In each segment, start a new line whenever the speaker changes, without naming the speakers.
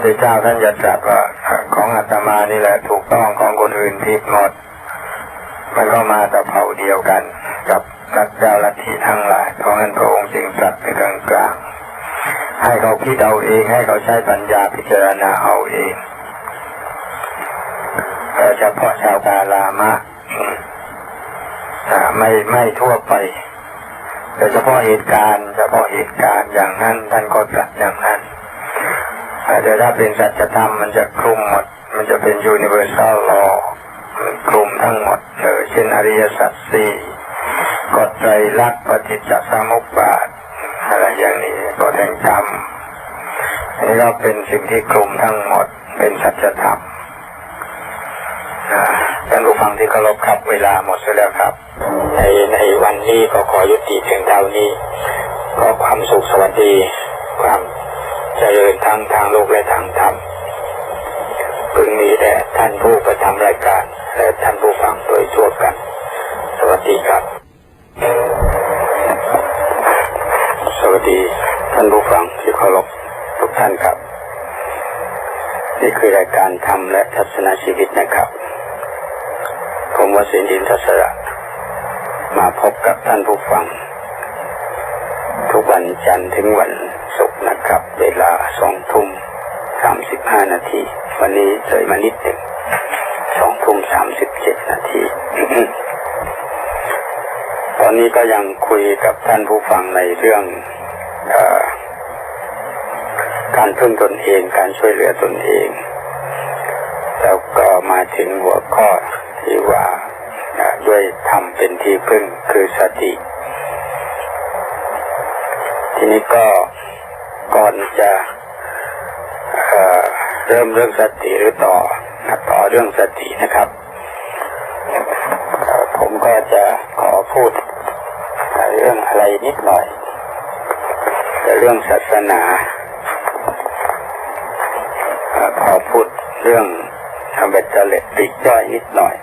ทธเจ้าท่านจะตรัสว่าของอาตมานี่แหละถูกต้องของคนอื่นผิดหมด มันก็มาแต่เผ่าเดียวกัน กับนักเจ้าลัทธิทั้งหลายเพราะงั้นพระองค์จึงตรัสเป็นกลางกลางๆให้เขาคิดเอาเองให้เขาใช้ปัญญาพิจารณาเอาเองเฉพาะชาวกาลามะไม่ไม่ทั่วไปแต่เฉพาะเหตุการณ์เฉพาะเหตุการณ์อย่างนั้นท่านก็ตรัสอย่างนั้น แต่ถ้าเป็นสัจธรรมมันจะคลุมหมด มันจะเป็น universal law มันคลุมทั้งหมดเลยเช่นอริยสัจสี่กฎใจรักปฏิจจสมุปบาทอะไรอย่างนี้กฎแห่งกรรมนนี้ก็เป็นสิ่งที่คลุมทั้งหมด เป็นสัจธรรมท่านผู้ฟังที่เคารพครับเวลาหมดแล้วครับ ในในวันนี้ก็ขอยุติเพียงเท่านี้ขอความสุขสวัสดีความ เจริญทั้งทางโลกและทางธรรมพึงมีแด่ท่านผู้ประทำรายการ และท่านผู้ฟังโดยทั่วกัน สวัสดีครับ สวัสดีท่านผู้ฟังที่เคารพทุกท่านครับ นี่คือรายการธรรมและทัศนชีวิตนะครับ ผมวสินดินทศระมาพบกับท่านผู้ฟัง ทุกวันจันทร์ถึงวัน ครับเวลาสองทุ่มสามสิบห้านาที วันนี้เลยมานิดหนึ่งสองทุ่มสามสิบเจ็ดนาที ตอนนี้ก็ยังคุยกับท่านผู้ฟังในเรื่องอการพึ่งตนเองการช่วยเหลือตนเอง แล้วก็มาถึงหัวข้อที่ว่าด้วยธรรมเป็นที่พึ่งคือสติ ทีนี้ก็ ก่อนจะเเริ่มเรื่องสติหรือต่อต่อเรื่องสตินะครับ ผมก็จะขอพูดเรื่องอะไรนิดหน่อยแต่เรื่องศาสนาขอพูดเรื่องทำเบ็ดเจล็ดติดย่อยนิดหน่อย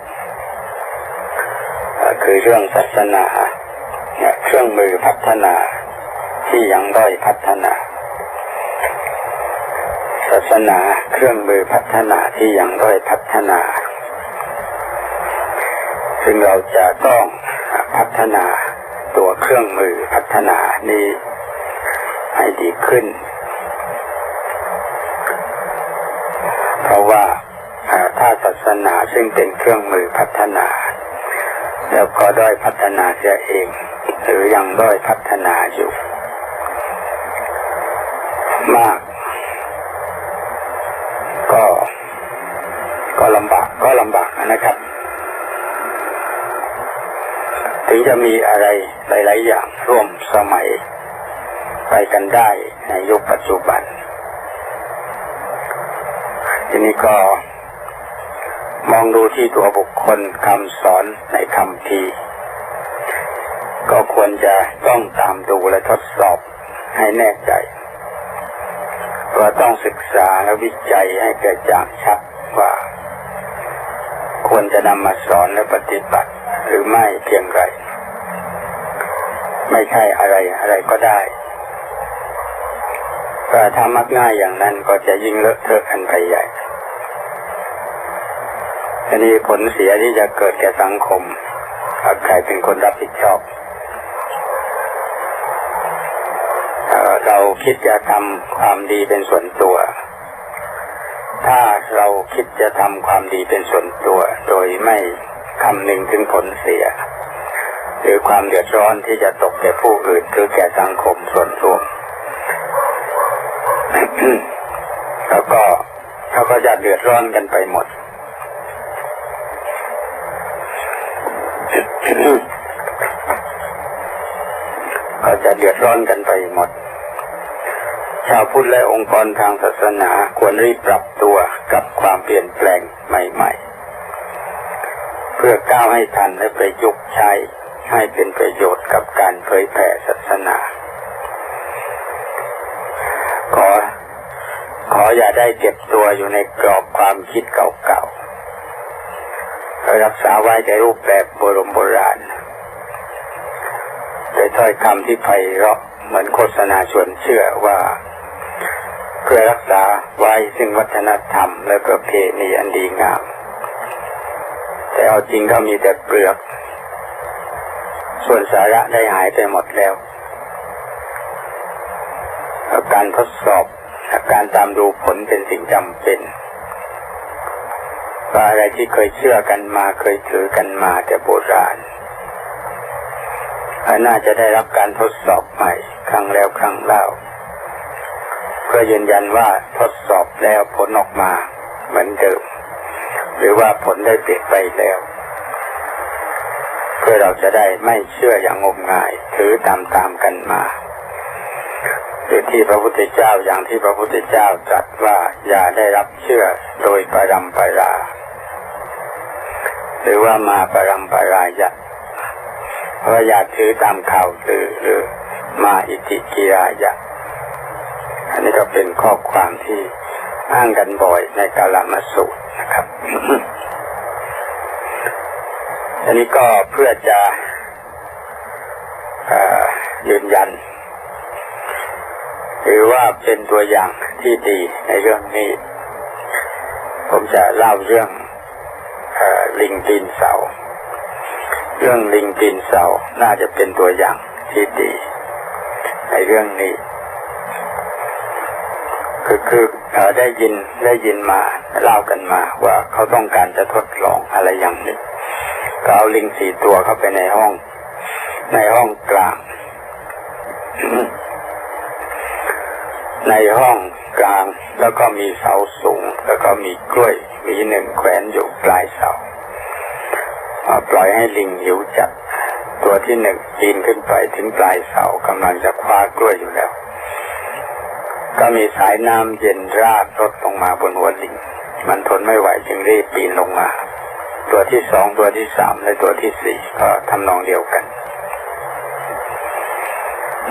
คือเรื่องศาสนาเครื่องมือพัฒนาที่ยังด้อยพัฒนาาสนาเครื่องมือพัฒนาที่ยังด้อยพัฒนา ซึ่งเราจะต้องพัฒนาตัวเครื่องมือพัฒนานี้ให้ดีขึ้น เพราะว่าถ้าศาสนาซึ่งเป็นเครื่องมือพัฒนา แล้วก็ด้อยพัฒนาเสียเอง หรือยังด้อยพัฒนาอยู่ มาก ก็ ก็ลำบากก็ลำบากนะครับ ถึงจะมีอะไรหลาย ๆ อย่างร่วมสมัย ไปกันได้ในยุคปัจจุบัน ทีนี้ก็มองดูที่ตัวบุคคลคำสอนในคำทีก็ควรจะต้องตามดูและทดสอบให้แน่ใจ ว่าต้องศึกษาและวิจัยให้กิดจากชัดว่า ควรจะนำมาสอนและปฏิบัติหรือไม่เพียงไร ไม่ใช่อะไรอะไรก็ได้ถ้าทำมักง่ายอย่างนั้นก็จะยิ่งเลอะเทอะกันไปใหญ่อันนี้ผลเสียที่จะเกิดแก่สังคมใครเป็นคนรับผิดชอบ เราคิดจะทำความดีเป็นส่วนตัว ถ้าเราคิดจะทำความดีเป็นส่วนตัว โดยไม่คำนึงถึงผลเสีย หรือความเดือดร้อนที่จะตกแก่ผู้อื่นหรือแก่สังคมส่วนรวมแล้วก็เขาก็จะเดือดร้อนกันไปหมดก็จะเดือดร้อนกันไปหมด ชาวพุทธและองค์กรทางศาสนาควรรีบปรับตัวกับความเปลี่ยนแปลงใหม่ ๆ เพื่อก้าวให้ทันและประยุกต์ใช้ให้เป็นประโยชน์กับการเผยแผ่ศาสนา ขอ ขออย่าได้เก็บตัวอยู่ในกรอบความคิดเก่าๆรักษาไว้ในรูปแบบโบรโบราณโดยถ้อยคำที่ไพเราะเหมือนโฆษณาชวนเชื่อว่า พื่อรักษาไว้ซึ่งวัฒนธรรมและประเพณีอันดีงาม แต่เอาจริงก็มีแต่เปลือก ส่วนสาระได้หายไปหมดแล้ว การทดสอบการตามดูผลเป็นสิ่งจำเป็นว่าอะไรที่เคยเชื่อกันมาเคยถือกันมาแต่โบราณน่าจะได้รับการทดสอบใหม่ ครั้งแล้วครั้งเล่า เพื่อยืนยันว่าทดสอบแล้วผลออกมาเหมือนเดิม หรือว่าผลได้เปลี่ยนไปแล้ว เพื่อเราจะได้ไม่เชื่ออย่างงมงาย ถือตามตามกันมาหรือที่พระพุทธเจ้าอย่างที่พระพุทธเจ้าตรัสว่าอย่าได้รับเชื่อโดยปรำปรา หรือว่ามาปรำปรายะเพราะอย่าถือตามข่าวหรือหรือมาอิติกิรายะ อันนี้ก็เป็นข้อความที่อ้างกันบ่อยในกาลมาสูตรนะครับอันนี้ก็เพื่อจะยืนยัน หรือว่าเป็นตัวอย่างที่ดีในเรื่องนี้ ผมจะเล่าเรื่องอลิงตีนเสา เรื่องลิงตีนเสาน่าจะเป็นตัวอย่างที่ดี ในเรื่องนี้ คือคือได้ยินได้ยินมาเล่ากันมา ว่าเขาต้องการจะทดลองอะไรอย่างนึ่งก็เอาลิงสี่ตัวเข้าไปในห้อง ในห้องกลาง ในห้องกลางแล้วก็มีเสาสูง แล้วก็มีกล้วยมีหนึ่งแขวนอยู่ปลายเสาปล่อยให้ลิงหิวจัด ตัวที่หนึ่งปีนขึ้นไปถึงปลายเสากำลังจะคว้ากล้วยอยู่แล้ว ก็มีสายน้ำเย็นราดรดลงมาบนหัวลิง มันทนไม่ไหวจึงรีบปีนลงมา ตัวที่สองตัวที่สามและตัวที่สี่ก็ทำนองเดียวกัน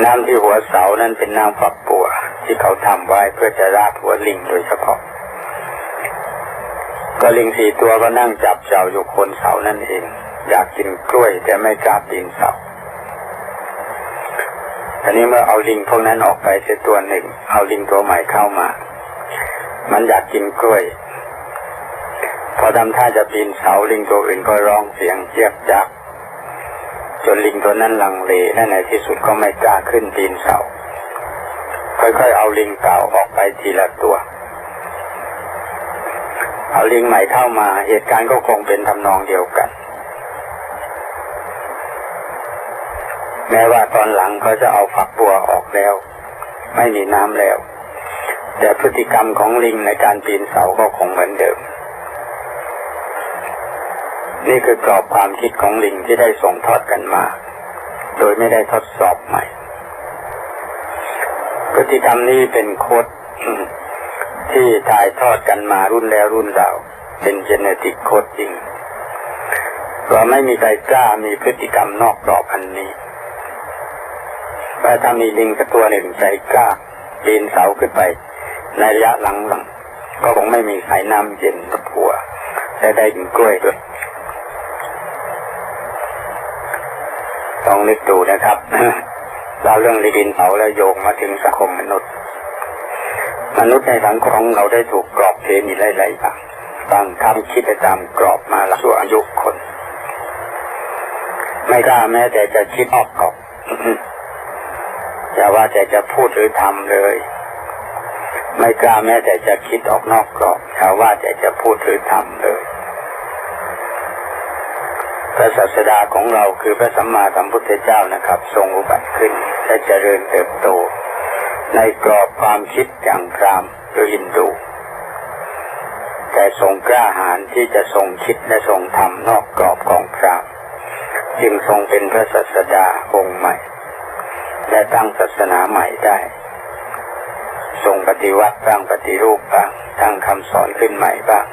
น้ำที่หัวเสานั้นเป็นน้ำฝักบัวที่เขาทำไว้เพื่อจะราดหัวลิงโดยเฉพาะ ก็ลิงสี่ตัวก็นั่งจับเจ้าอยู่คนเสานั่นเอง อยากกินกล้วยแต่ไม่กล้าปีนเสา ทีนี้เมื่อเอาลิงพวกนั้นออกไปเสียตัวหนึ่ง เอาลิงตัวใหม่เข้ามา มันอยากกินกล้วย พอทำท่าจะปีนเสาลิงตัวอื่นก็ร้องเสียงเจียบจักจนลิงตัวนั้นลังเลและในที่สุดก็ไม่กล้าขึ้นปีนเสา ค่อยๆเอาลิงเก่าออกไปทีละตัว เอาลิงใหม่เข้ามา เหตุการณ์ก็คงเป็นทำนองเดียวกัน แม้ว่าตอนหลังเขาจะเอาฝักบัวออกแล้ว ไม่มีน้ำแล้ว แต่พฤติกรรมของลิงในการปีนเสาก็คงเหมือนเดิม นี่คือกรอบความคิดของลิงที่ได้ส่งทอดกันมา โดยไม่ได้ทดสอบใหม่ พฤติกรรมนี้เป็นโคดที่ถ่ายทอดกันมารุ่นแล้วรุ่นเราเป็นเจเนติกโคดจริงเราไม่มีใครกล้ามีพฤติกรรมนอกกรอบอันนี้ แต่ถ้ามีลิงสักตัวหนึ่งใจกล้าปีนเสาขึ้นไป ในระยะหลังๆก็คงไม่มีสายน้ำเย็นกับหัวและได้กินกล้วยด้วยต้องนึกดูนะครับเราเรื่องดินเผาและโยงมาถึงสังคมมนุษย์ มนุษย์ในสังคมเราได้ถูกกรอบเทมีหลายๆอย่างบางทำคิดไปตามกรอบมาชั่วอายุคน ไม่กล้าแม้แต่จะคิดออกกรอบ อย่าว่าแต่จะพูดหรือทำเลย ไม่กล้าแม้แต่จะคิดออกนอกกรอบอย่าว่าแต่จะพูดหรือทำเลยพระศาสดาของเราคือพระสัมมาสัมพุทธเจ้านะครับ ทรงอุบัติขึ้นและเจริญเติบโต ในกรอบความคิดอย่างพรามหรือฮินดู แต่ทรงกล้าหาญที่จะทรงคิดและทรงทำนอกกรอบของพรามจึงทรงเป็นพระศาสดาองค์ใหม่ และตั้งศาสนาใหม่ได้ทรงปฏิวัติบ้างปฏิรูปบ้างตั้งคำสอนขึ้นใหม่บ้าง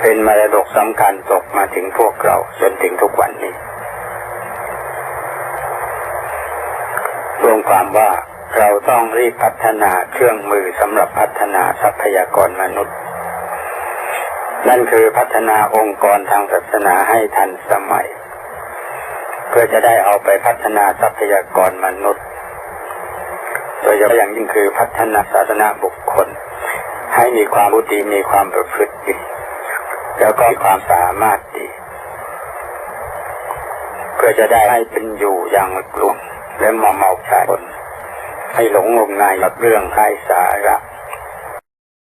เป็นมรดกสำคัญตกมาถึงพวกเราจนถึงทุกวันนี้รวมความว่าเราต้องรีบพัฒนาเครื่องมือสำหรับพัฒนาทรัพยากรมนุษย์ นั่นคือพัฒนาองค์กรทางศาสนาให้ทันสมัย พื่อจะได้เอาไปพัฒนาทรัพยากรมนุษย์จดยเฉพาะอย่างยิ่งคือพัฒนาศาสนาบุคคล ให้มีความรู้ดีมีความประพฤติดีแล้วก็มีความสามารถดี เพื่อจะได้ให้เป็นอยู่อย่างกลุ่มและมาเมาชายคนให้หลงงมงายกับเรื่องไร้สาระ